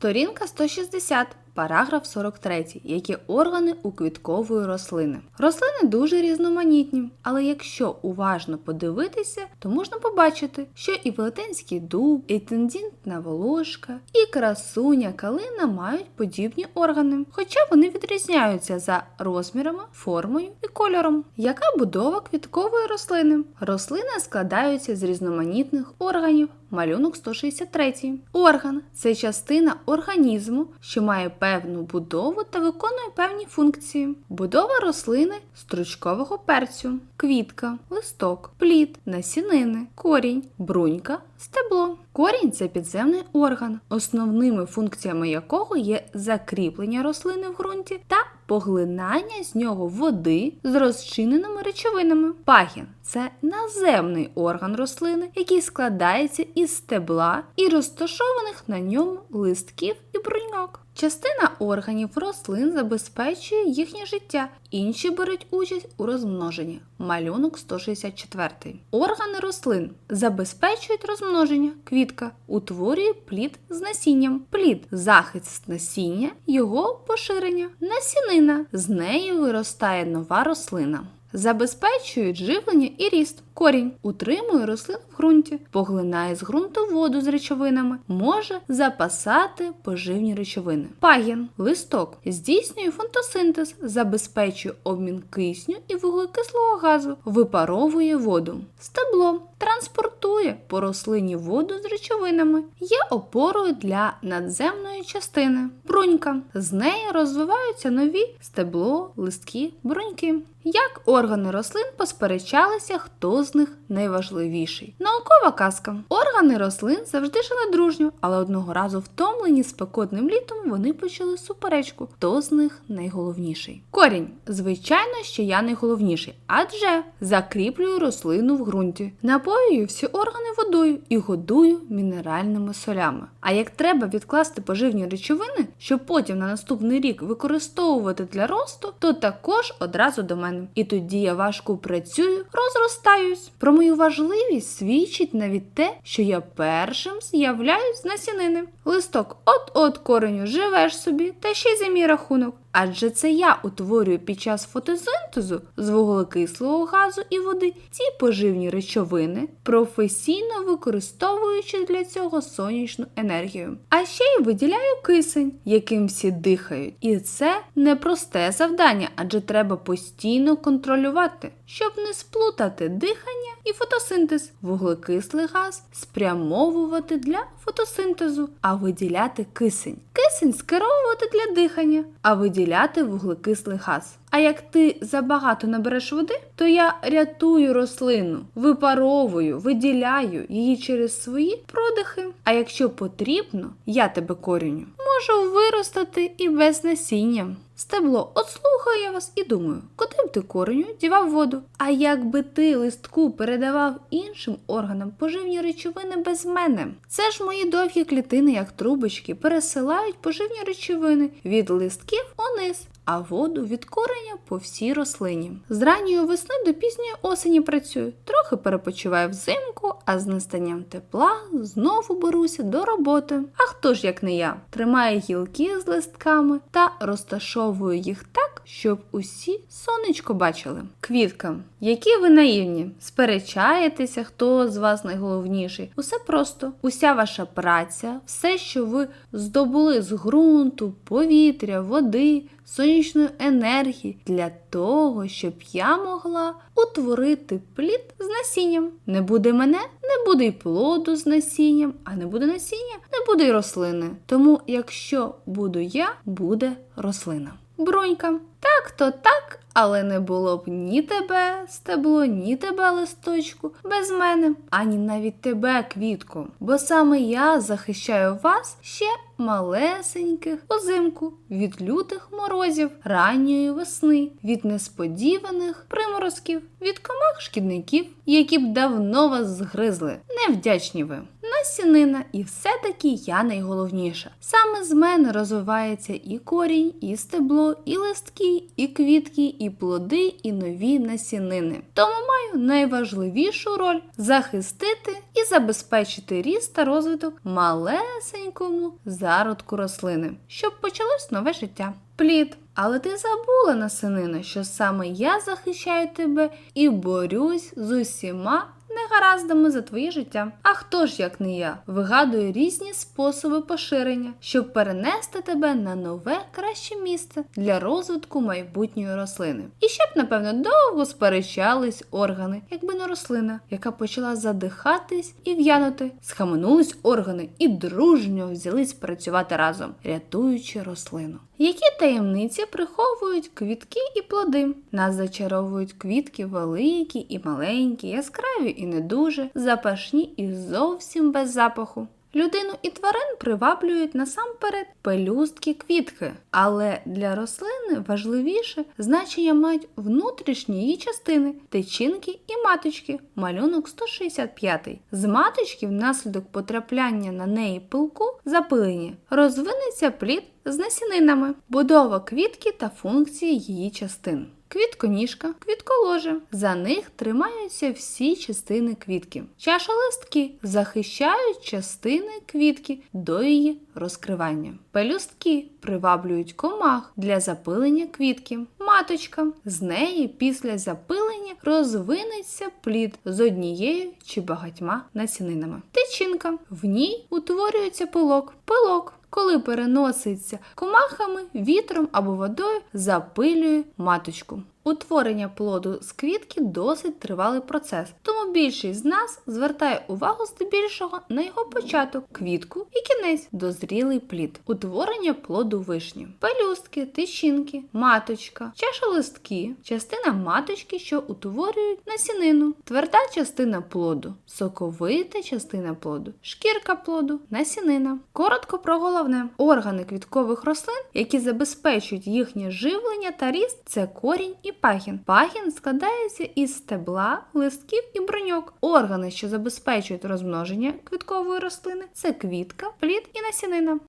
Сторінка 160. Параграф 43. Які органи у квіткової рослини. Рослини дуже різноманітні, але якщо уважно подивитися, то можна побачити, що і велетенський дуб, і тендітна волошка, і красуня калина мають подібні органи, хоча вони відрізняються за розмірами, формою і кольором. Яка будова квіткової рослини? Рослини складаються з різноманітних органів. Малюнок 163. Орган це частина організму, що має певну будову та виконує певні функції. Будова рослини стручкового перцю, квітка, листок, плід, насінини, корінь, брунька, стебло. Корінь це підземний орган, основними функціями якого є закріплення рослини в ґрунті та поглинання з нього води з розчиненими речовинами. Пагін це наземний орган рослини, який складається із стебла і розташованих на ньому листків і бруньок. Частина органів рослин забезпечує їхнє життя, інші беруть участь у розмноженні. Малюнок 164. Органи рослин забезпечують розмноження. Квітка утворює плід з насінням. Плід захист насіння, його поширення. Насінина з неї виростає нова рослина. Забезпечують живлення і ріст. Корінь утримує рослин в ґрунті, поглинає з ґрунту воду з речовинами, може запасати поживні речовини. Пагін листок здійснює фотосинтез, забезпечує обмін кисню і вуглекислого газу, випаровує воду. Стебло транспортує по рослині воду з речовинами, є опорою для надземної частини. Брунька з неї розвиваються нові стебло, листки, бруньки. Як органи рослин посперечалися, хто з них найважливіший. Наукова казка. Органи рослин завжди жили дружньо, але одного разу втомлені спекотним літом вони почали суперечку, хто з них найголовніший. Корінь. Звичайно, що я найголовніший, адже закріплюю рослину в ґрунті, напоюю всі органи водою і годую мінеральними солями. А як треба відкласти поживні речовини, щоб потім на наступний рік використовувати для росту, то також одразу до мене. І тоді я важко працюю, розростаюсь. Про мою важливість свідчить навіть те, що я першим з'являюсь з насінини. Листок от-от кореню живеш собі, та ще й за мій рахунок. Адже це я утворюю під час фотосинтезу з вуглекислого газу і води ці поживні речовини, професійно використовуючи для цього сонячну енергію. А ще й виділяю кисень, яким всі дихають. І це непросте завдання, адже треба постійно контролювати, щоб не сплутати дихання і фотосинтез. Вуглекислий газ спрямовувати для фотосинтезу, а виділяти кисень. Кисень скеровувати для дихання, а виділяти вуглекислий газ. А як ти забагато набереш води, то я рятую рослину, випаровую, виділяю її через свої продихи. А якщо потрібно, я тебе коріню, можу виростати і без насіння. Стебло, от слухаю я вас і думаю, куди б ти кореню дівав воду? А якби ти листку передавав іншим органам поживні речовини без мене? Це ж мої довгі клітини, як трубочки, пересилають поживні речовини від листків униз, а воду від кореня по всій рослині. З ранньої весни до пізньої осені працюю, трохи перепочиваю взимку, а з настанням тепла знову беруся до роботи. А хто ж, як не я, тримає гілки з листками та розташовую їх так, щоб усі сонечко бачили. Квітка, які ви наївні, сперечаєтеся, хто з вас найголовніший. Усе просто, уся ваша праця, все, що ви здобули з ґрунту, повітря, води сонячної енергії для того, щоб я могла утворити плід з насінням. Не буде мене, не буде й плоду з насінням, а не буде насіння, не буде й рослини. Тому, якщо буду я, буде рослина. Бронька. Так то так, але не було б ні тебе, стебло, ні тебе листочку, без мене, ані навіть тебе, квітку. Бо саме я захищаю вас ще малесеньких узимку від лютих морозів, ранньої весни, від несподіваних приморозків, від комах шкідників, які б давно вас згризли. Невдячні ви. Насінина, і все-таки я найголовніша. Саме з мене розвивається і корінь, і стебло, і листки, і квітки, і плоди, і нові насінини. Тому маю найважливішу роль захистити і забезпечити ріст та розвиток малесенькому зародку рослини, щоб почалось нове життя. Плід. Але ти забула, насинина, що саме я захищаю тебе і борюсь з усіма негараздами за твоє життя. А хто ж, як не я, вигадує різні способи поширення, щоб перенести тебе на нове краще місце для розвитку майбутньої рослини. І щоб, напевно, довго сперечались органи, якби не рослина, яка почала задихатись і в'янути. Схаменулись органи і дружньо взялись працювати разом, рятуючи рослину. Які таємниці приховують квітки і плоди? Нас зачаровують квітки великі і маленькі, яскраві і не дуже, запашні і зовсім без запаху. Людину і тварин приваблюють насамперед пелюстки квітки, але для рослини важливіше значення мають внутрішні її частини тичинки і маточки, малюнок 165. З маточки внаслідок потрапляння на неї пилку запилення розвинеться плід з насінинами, будова квітки та функції її частин. Квітконіжка, квітколоже. За них тримаються всі частини квітки. Чашолистки захищають частини квітки до її розкривання. Пелюстки приваблюють комах для запилення квітки. Маточка. З неї після запилення розвинеться плід з однією чи багатьма насінинами. Тичинка. В ній утворюється пилок. Пилок коли переноситься комахами, вітром або водою, запилює маточку. Утворення плоду з квітки досить тривалий процес, тому більшість з нас звертає увагу здебільшого на його початок, квітку і кінець дозрілий плід. Утворення плоду вишні, пелюстки, тичинки, маточка, чашолистки, частина маточки, що утворюють насінину, тверда частина плоду, соковита частина плоду, шкірка плоду, насінина. Коротко про головне: органи квіткових рослин, які забезпечують їхнє живлення та ріст, це корінь і пагін. Пагін складається із стебла, листків і броньок. Органи, що забезпечують розмноження квіткової рослини, це квітка, плід і насінина.